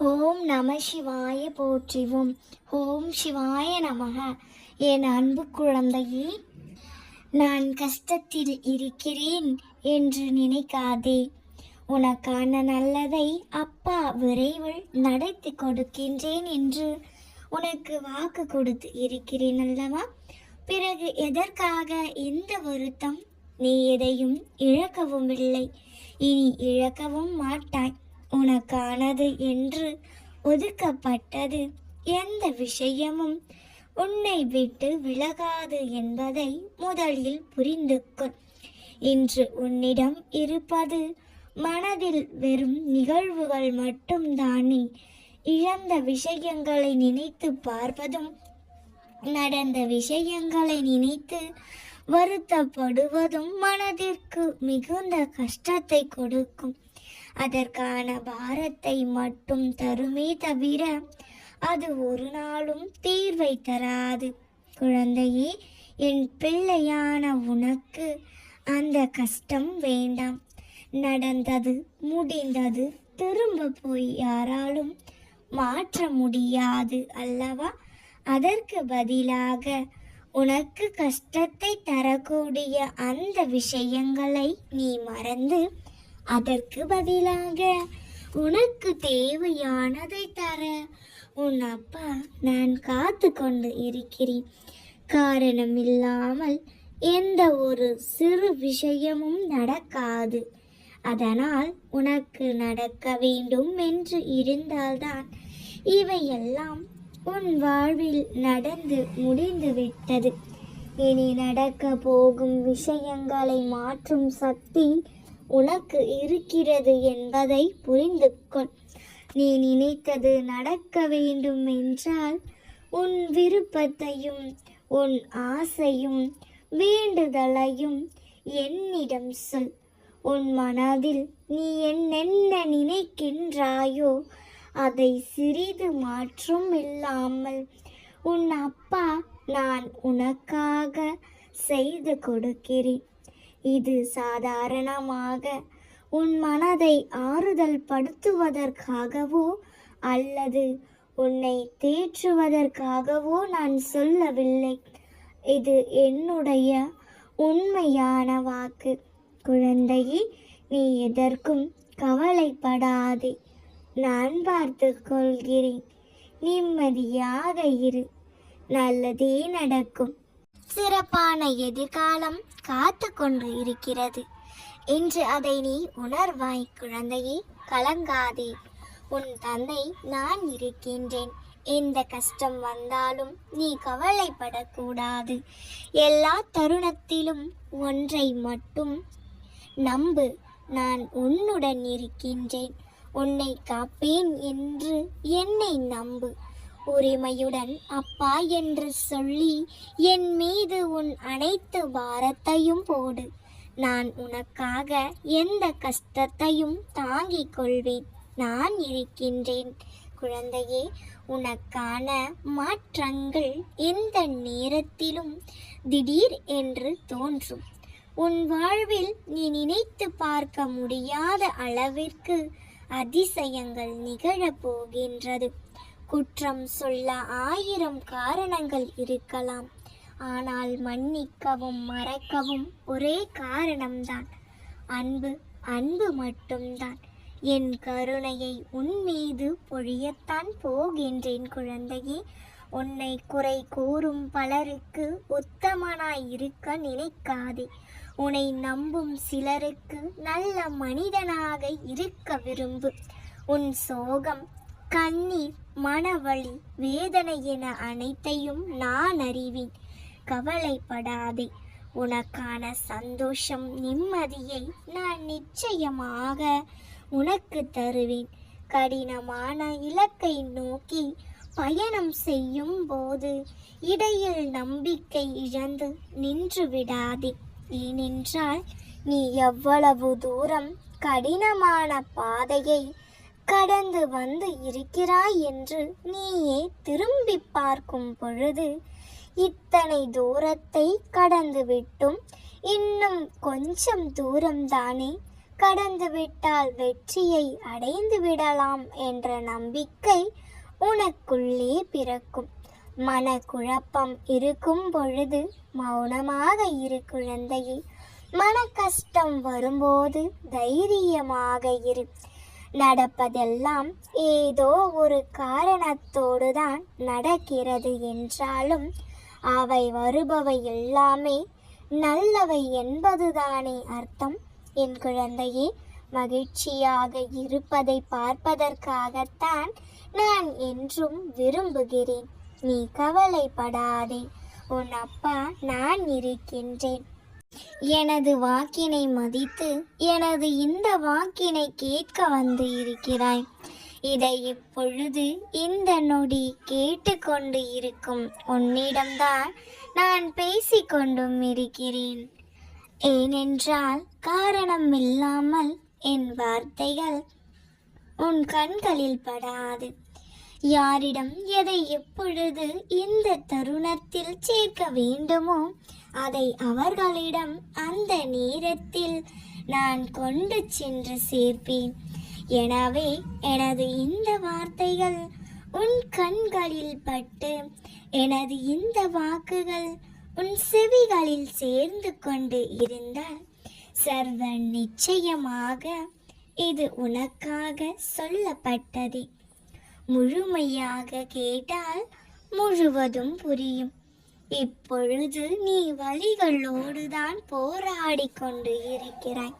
ஓம் நம சிவாய போற்றிவோம். ஓம் சிவாய நமக என் அன்பு குழந்தையே நான் கஷ்டத்தில் இருக்கிறேன் என்று நினைக்காதே. உனக்கான நல்லதை அப்பா விரைவில் நடத்தி கொடுக்கின்றேன் என்று உனக்கு வாக்கு கொடுத்து இருக்கிறேன் அல்லவா? பிறகு எதற்காக எந்த வருத்தம்? நீ எதையும் இழக்கவும் இல்லை. இனி இழக்கவும் மாட்டாய். உனக்கானது என்று ஒதுக்கப்பட்டது. எந்த விஷயமும் உன்னை விட்டு விலகாது என்பதை முதலில் புரிந்து கொள் இன்று உன்னிடம் இருப்பது மனதில் வெறும் நிகழ்வுகள் மட்டும்தானே. இழந்த விஷயங்களை நினைத்து பார்ப்பதும் நடந்த விஷயங்களை நினைத்து வருத்தப்படுவதும் மனதிற்கு மிகுந்த கஷ்டத்தை கொடுக்கும். அதற்கான பாரத்தை மட்டும் தருமே தவிர அது ஒரு நாளும் தீர்வை தராது. குழந்தையே என் பிள்ளையான உனக்கு அந்த கஷ்டம் வேண்டாம். நடந்தது முடிந்தது திரும்ப போய் யாராலும் மாற்ற முடியாது அல்லவா? அதற்கு பதிலாக உனக்கு கஷ்டத்தை தரக்கூடிய அந்த விஷயங்களை நீ மறந்து அதற்கு பதிலாக உனக்கு தேவையானதை தர. உன் அப்பா நான் காத்து கொண்டு இருக்கிறேன். காரணம் இல்லாமல் எந்த ஒரு சிறு விஷயமும் நடக்காது. அதனால் உனக்கு நடக்க வேண்டும் என்று இருந்தால்தான் இவையெல்லாம் உன் வாழ்வில் நடந்து முடிந்துவிட்டது இனி நடக்க போகும் விஷயங்களை மாற்றும் சக்தி உனக்கு இருக்கிறது என்பதை புரிந்து கொள் நீ நினைத்தது நடக்க வேண்டும் என்றால் உன் விருப்பத்தையும் உன் ஆசையும் வேண்டுதலையும் என்னிடம் சொல். உன் மனதில் நீ என்னென்ன நினைக்கின்றாயோ அதை சிறிது மாற்றம் இல்லாமல் உன் அப்பா நான் உனக்காக செய்து கொடுக்கிறேன். இது சாதாரணமாக உன் மனதை ஆறுதல் படுத்துவதற்காகவோ அல்லது உன்னை தேற்றுவதற்காகவோ நான் சொல்லவில்லை. இது என்னுடைய உண்மையான வாக்கு. குழந்தையே நீ எதற்கும் கவலைப்படாதே. நான் பார்த்து கொள்கிறேன். நிம்மதியாக இரு. நல்லதே நடக்கும். சிறப்பான எதிர்காலம் காத்து கொண்டு இருக்கிறது. இன்று அதை நீ உணர்வாய் குழந்தையே கலங்காதே. உன் தந்தை நான் இருக்கின்றேன். எந்த கஷ்டம் வந்தாலும் நீ கவலைப்படக்கூடாது. எல்லா தருணத்திலும் ஒன்றை மட்டும் நம்பு. நான் உன்னுடன் இருக்கின்றேன். உன்னை காப்பேன் என்று என்னை நம்பு. உரிமையுடன் அப்பா என்று சொல்லி என் மீது உன் அனைத்து பாரத்தையும் போடு. நான் உனக்காக எந்த கஷ்டத்தையும் தாங்கிக் கொள்வேன். நான் இருக்கின்றேன். குழந்தையே உனக்கான மாற்றங்கள் எந்த நேரத்திலும் திடீர் என்று தோன்றும். உன் வாழ்வில் நீ நினைத்து பார்க்க முடியாத அளவிற்கு அதிசயங்கள் நிகழப் போகின்றது. குற்றம் சொல்ல ஆயிரம் காரணங்கள் இருக்கலாம். ஆனால் மன்னிக்கவும் மறக்கவும் ஒரே காரணம்தான். அன்பு அன்பு மட்டும்தான். என் கருணையை உன் மீது பொழியத்தான் போகின்றேன் குழந்தையே. உன்னை குறை கூறும் பலருக்கு உத்தமனாய் இருக்க நினைக்காதே. உன்னை நம்பும் சிலருக்கு நல்ல மனிதனாக இருக்க விரும்பு. உன் சோகம் கண்ணீர் மனவழி வேதனை என அனைத்தையும் நான் அறிவேன். கவலைப்படாதே உனக்கான சந்தோஷம் நிம்மதியை நான் நிச்சயமாக உனக்கு தருவேன். கடினமான இலக்கை நோக்கி பயணம் செய்யும் போது இடையில் நம்பிக்கை இழந்து நின்று விடாதே. ஏனென்றால் நீ எவ்வளவு தூரம் கடினமான பாதையை கடந்து வந்து இருக்கிறாய் என்று நீயே திரும்பி பார்க்கும் பொழுது இத்தனை தூரத்தை கடந்து விட்டும். இன்னும் கொஞ்சம் தூரம்தானே. கடந்துவிட்டால் வெற்றியை அடைந்து விடலாம் என்ற நம்பிக்கை உனக்குள்ளே பிறக்கும். மனக்குழப்பம் இருக்கும் பொழுது மௌனமாக இரு குழந்தையே. மன கஷ்டம் வரும்போது தைரியமாக இரு. நடப்பதெல்லாம் ஏதோ ஒரு காரணத்தோடு தான் நடக்கிறது என்றாலும் அவை வருபவை எல்லாமே நல்லவை என்பதுதானே அர்த்தம். என் குழந்தையே மகிழ்ச்சியாக இருப்பதை பார்ப்பதற்காகத்தான் நான் என்றும் விரும்புகிறேன். நீ கவலைப்படாதே. உன் அப்பா நான் இருக்கின்றேன். எனது வாக்கினை மதித்து எனது இந்த வாக்கினை கேட்க வந்து இருக்கிறாய். இதை இப்பொழுது இந்த நொடி கேட்டுக்கொண்டு இருக்கும் உன்னிடம்தான் நான் பேசிக்கொண்டும் இருக்கிறேன். ஏனென்றால் காரணம் இல்லாமல் என் வார்த்தைகள் உன் கண்களில் படாது. யாரிடம் எதை எப்பொழுது இந்த தருணத்தில் சேர்க்க வேண்டுமோ அதை அவர்களிடம் அந்த நேரத்தில் நான் கொண்டு சென்று சேர்ப்பேன். எனவே எனது இந்த வார்த்தைகள் உன் கண்களில் பட்டு எனது இந்த வாக்குகள் உன் செவிகளில் சேர்ந்து கொண்டு இருந்தால் சர்வ நிச்சயமாக இது உனக்காக சொல்லப்பட்டதே. முழுமையாக கேட்டால் முழுவதும் புரியும். இப்பொழுது நீ வழிகளோடு தான் போராடி கொண்டு இருக்கிறாய்.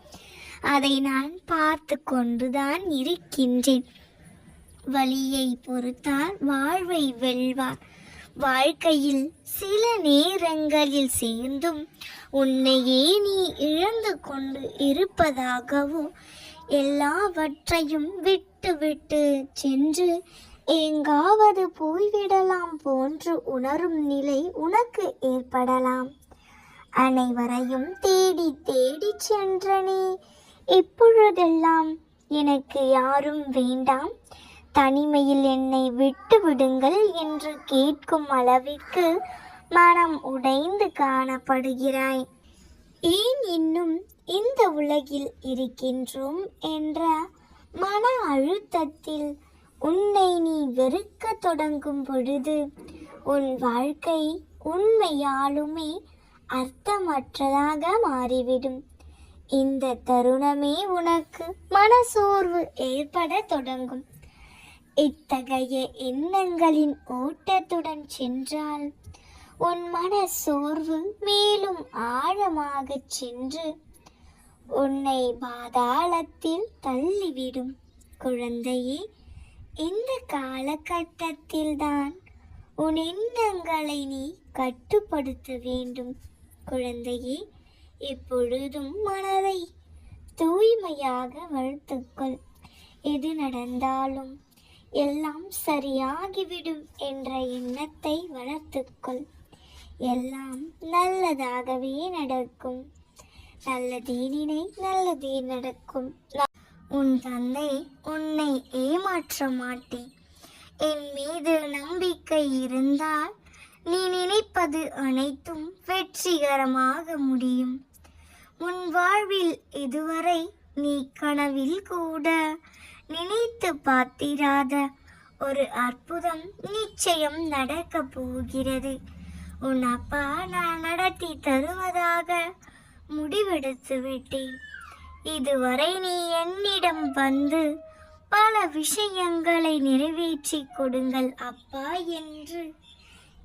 அதை நான் பார்த்து கொண்டுதான் இருக்கின்றேன். வழியை பொறுத்தால் வாழ்வை வெல்வார். வாழ்க்கையில் சில நேரங்களில் சேர்ந்தும் உன்னையே நீ இழந்து கொண்டு இருப்பதாகவும் எல்லாவற்றையும் விட்டு விட்டு சென்று எங்காவது போய்விடலாம் போன்று உணரும் நிலை உனக்கு ஏற்படலாம். அனைவரையும் தேடி தேடி சென்றனே இப்பொழுதெல்லாம் எனக்கு யாரும் வேண்டாம். தனிமையில் என்னை விட்டு விடுங்கள் என்று கேட்கும் அளவிற்கு மனம் உடைந்து காணப்படுகிறாய். ஏன் இன்னும் இந்த உலகில் இருக்கின்றோம் என்ற மன அழுத்தத்தில் உன்னை நீ வெறுக்க தொடங்கும் பொழுது உன் வாழ்க்கை உண்மையாலுமே அர்த்தமற்றதாக மாறிவிடும். இந்த தருணமே உனக்கு மனசோர்வு ஏற்பட தொடங்கும். இத்தகைய எண்ணங்களின் ஓட்டத்துடன் சென்றால் உன் மன சோர்வு மேலும் ஆழமாகச் சென்று உன்னை பாதாளத்தில் தள்ளிவிடும். குழந்தையே இந்த காலகட்டத்தில்தான் உன் எண்ணங்களை நீ கட்டுப்படுத்த வேண்டும். குழந்தையே எப்பொழுதும் மனதை தூய்மையாக வளர்த்துக்கொள். எது நடந்தாலும் எல்லாம் சரியாகிவிடும் என்ற எண்ணத்தை வளர்த்துக்கொள். எல்லாம் நல்லதாகவே நடக்கும். நல்லதே நினை நல்லதே நடக்கும். உன் தந்தை உன்னை ஏமாற்ற மாட்டேன் என் மீது நம்பிக்கை இருந்தால் நீ நினைப்பது அனைத்தும் வெற்றிகரமாக முடியும். உன் வாழ்வில் இதுவரை நீ கனவில் கூட நினைத்து பார்த்திராத ஒரு அற்புதம் நிச்சயம் நடக்க போகிறது. உன் அப்பா நான் நடத்தி தருவதாக முடிவெடுத்து விட்டேன். இதுவரை நீ என்னிடம் வந்து பல விஷயங்களை நிறைவேற்றி கொடுங்கள் அப்பா என்று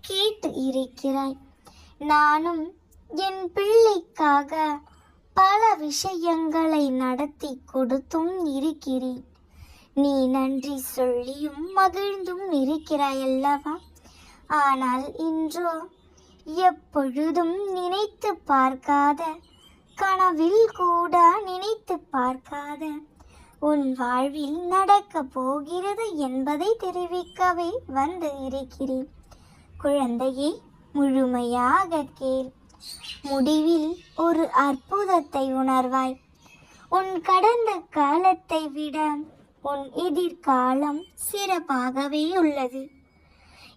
கேட்டு இருக்கிறாய். நானும் என் பிள்ளைக்காக பல விஷயங்களை நடத்தி கொடுத்தும் இருக்கிறேன். நீ நன்றி சொல்லியும் மகிழ்ந்தும் இருக்கிறாய் அல்லவா? ஆனால் இன்றோ எப்பொழுதும் நினைத்து பார்க்காத கனவில் கூட நினைத்து பார்க்காத. உன் வாழ்வில் நடக்கப் போகிறது என்பதை தெரிவிக்கவே வந்து இருக்கிறேன். குழந்தையை முழுமையாக கேள். முடிவில் ஒரு அற்புதத்தை உணர்வாய். உன் கடந்த காலத்தை விட உன் எதிர்காலம் சிறப்பாகவே உள்ளது.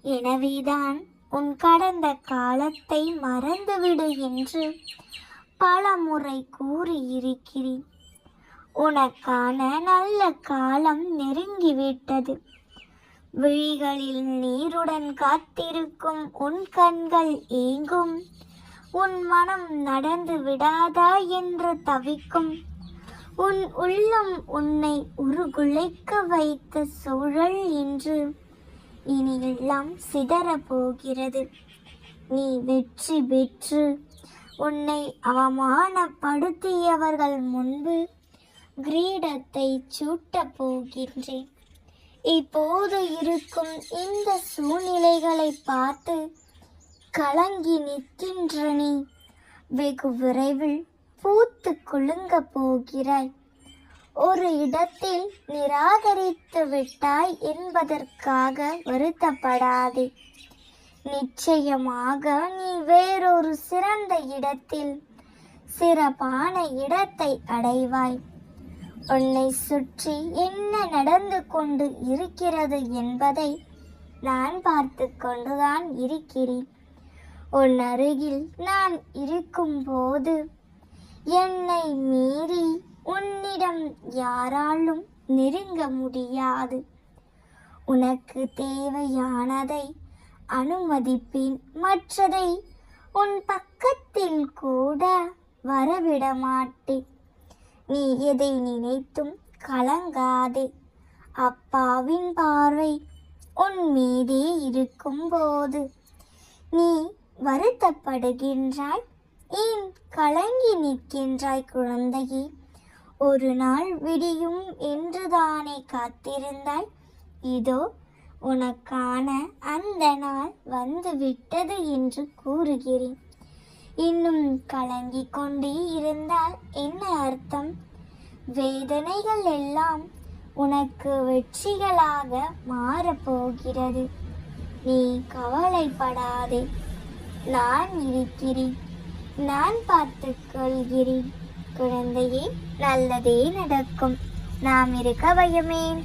எனவேதான் உன் கடந்த காலத்தை மறந்துவிடு என்று பலமுறை கூறியிருக்கிறேன். உனக்கான நல்ல காலம் நெருங்கிவிட்டது. விழிகளில் நீருடன் காத்திருக்கும் உன் கண்கள் ஏங்கும். உன் மனம் நடந்து விடாதா என்று தவிக்கும். உன் உள்ளம் உன்னை உருகுலைக்க வைத்த சூழல் என்று இனி எல்லாம் சிதறப்போகிறது நீ வெற்றி பெற்று உன்னை அவமானப்படுத்தியவர்கள் முன்பு கிரீடத்தை சூட்டப் போகின்றேன். இப்போது இருக்கும் இந்த சூழ்நிலைகளை பார்த்து கலங்கி நிற்கின்ற நீ வெகு விரைவில் பூத்து குலுங்க போகிறாய். ஒரு இடத்தில் நிராகரித்து விட்டாய் என்பதற்காக வருத்தப்படாதே. நிச்சயமாக நீ வேறொரு சிறந்த இடத்தில் சிறப்பான இடத்தை அடைவாய். உன்னை சுற்றி என்ன நடந்து கொண்டு இருக்கிறது என்பதை நான் பார்த்து கொண்டுதான் இருக்கிறேன். உன் அருகில் நான் இருக்கும்போது என்னை மீறி உன்னிடம் யாராலும் நெருங்க முடியாது. உனக்கு தேவையானதை அனுமதிப்பேன் மற்றதை உன் பக்கத்தில் கூட வரவிட மாட்டேன் நீ எதை நினைத்தும் கலங்காதே. அப்பாவின் பார்வை உன் மீதே இருக்கும்போது நீ வருத்தப்படுகின்றாய். ஏன் கலங்கி நிற்கின்றாய் குழந்தையே? ஒரு நாள் விடியும் என்றுதானே காத்திருந்தாய். இதோ உனக்கான அந்த நாள் வந்துவிட்டது என்று கூறுகிறேன். இன்னும் கலங்கி கொண்டே இருந்தால் என்ன அர்த்தம்? வேதனைகள் எல்லாம் உனக்கு வெற்றிகளாக மாறப்போகிறது நீ கவலைப்படாதே. நான் இருக்கிறேன். நான் பார்த்துக் கொள்கிறேன். குழந்தையே நல்லதே நடக்கும். நாம் இருக்க பயமேன்